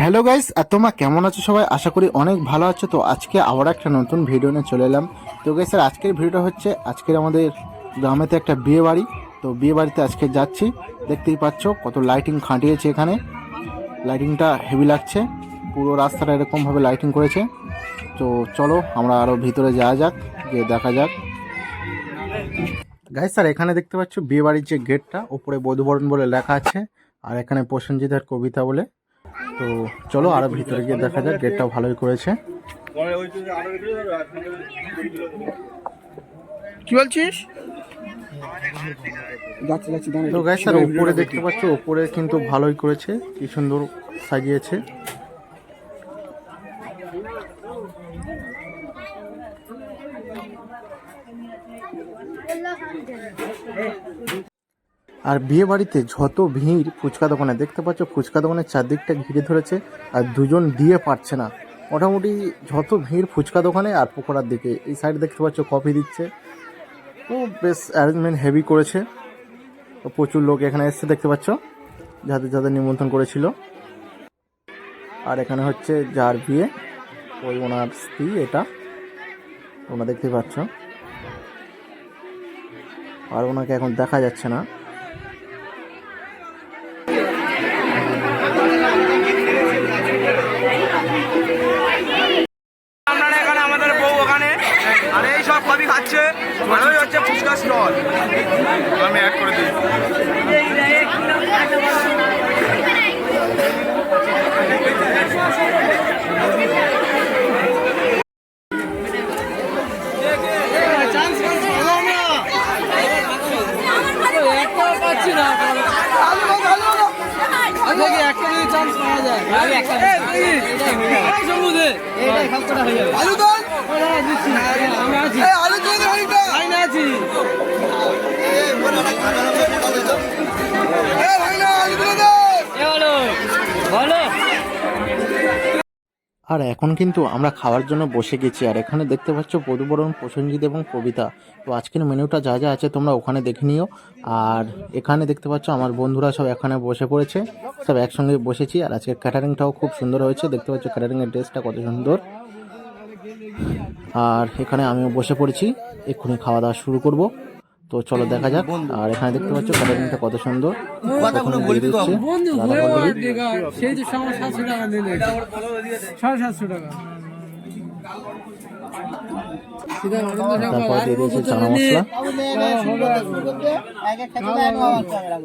Hello guys, আর তোমরা কেমন আছো সবাই? আশা করি অনেক ভালো আছো। তো আজকে আবার একটা নতুন ভিডিও নিয়ে চলে এলাম। তো গাইস আর আজকের ভিডিওটা হচ্ছে, আজকের আমাদের গ্রামেতে একটা বিয়ে বাড়ি। তো বিয়ে বাড়িতে আজকে যাচ্ছি। দেখতেই পাচ্ছ কত লাইটিং খাটিয়েছে এখানে। লাইটিংটা হেভি লাগছে। পুরো রাস্তাটা এরকমভাবে লাইটিং করেছে। তো চলো, আমরা আরও ভিতরে যাওয়া যাক, গিয়ে দেখা যাক। গাইস স্যার এখানে দেখতে পাচ্ছ বিয়ে বাড়ির যে গেটটা ওপরে বধুবরণ বলে লেখা আছে। আর এখানে প্রসেনজিতের কবিতা বলে। তো চলো আরও ভিতরে গিয়ে দেখা যাক গেটটা ভালোই করেছে। কি বলছিস? তো গাইস স্যার উপরে দেখতে পাচ্ছ উপরে কিন্তু ভালোই করেছে কি সুন্দর সাজিয়েছে। আর বিয়ে বাড়িতে যত ভিড় ফুচকা দোকানে, দেখতে পাচ্ছ ফুচকা দোকানের চারদিকটা ঘিরে ধরেছে আর দুজন দিয়ে পারছে না। মোটামুটি যত ভিড় ফুচকা দোকানে আর পকোড়ার দিকে, এই সাইডে দেখতে পাচ্ছ কফি দিচ্ছে। তো বেশ অ্যারেঞ্জমেন্ট হেভি করেছে। প্রচুর লোক এখানে এসছে, দেখতে পাচ্ছ? যাদের যাদের নিমন্ত্রণ করেছিল। আর এখানে হচ্ছে যার বিয়ে, ওই ওনার স্ত্রী এটা। তোমরা দেখতে পাচ্ছ। আর ওনাকে এখন দেখা যাচ্ছে না। এই সবই খাচ্ছে ভালোই হচ্ছে ফুচকা স্টল। আমি অ্যাড করে দিই। আর এখন কিন্তু আমরা খাওয়ার জন্য বসে গেছি, আর এখানে দেখতে পাচ্ছ বধুবরণ প্রসেনজিৎ এবং কবিতা। তো আজকের মেনুটা যা যা আছে তোমরা ওখানে দেখে নিও। আর এখানে দেখতে পাচ্ছ আমার বন্ধুরা সব এখানে বসে পড়েছে, সব একসঙ্গে বসেছি। আর আজকের ক্যাটারিংটাও খুব সুন্দর হয়েছে। দেখতে পাচ্ছ ক্যাটারিংয়ের ড্রেসটা কত সুন্দর। আর এখানে আমিও বসে পড়েছি। এক্ষুনি খাওয়া দাওয়া শুরু করব। তো চলো দেখা যাক। আর এখানে দেখতে পাচ্ছ ক্যাটারিংটা কত সুন্দর। দিয়ে তারপর দিয়েছে চানা মশলা।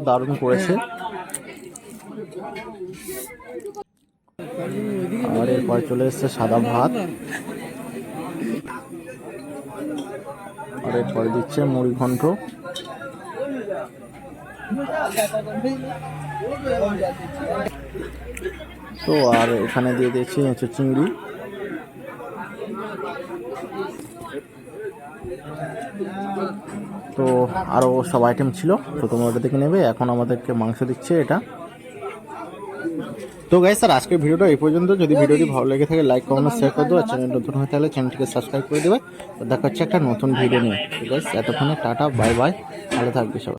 দারুণ করেছে। আর এরপর চলে এসছে সাদা ভাত। আর এরপরে দিচ্ছে মুড়ি ঘন্ট। তো আর এখানে দিয়ে দিয়েছি হচ্ছে চিংড়ি। তো আরও সব আইটেম ছিল, তো তোমরা ওটা দেখে নেবে। এখন আমাদেরকে মাংস দিচ্ছে এটা। তো গাইস স্যার আজকের ভিডিওটা এই পর্যন্ত। যদি ভিডিওটি ভালো লেগে থাকে লাইক কমেন্ট শেয়ার করে দেবো। আর চ্যানেল নতুন হয়ে থাকলে চ্যানেলটিকে সাবস্ক্রাইব করে দেবে। দেখা হচ্ছে একটা নতুন ভিডিও নিয়ে। তো গাইস এতক্ষণে টাটা বাই বাই ভালো থাকবে সবাই।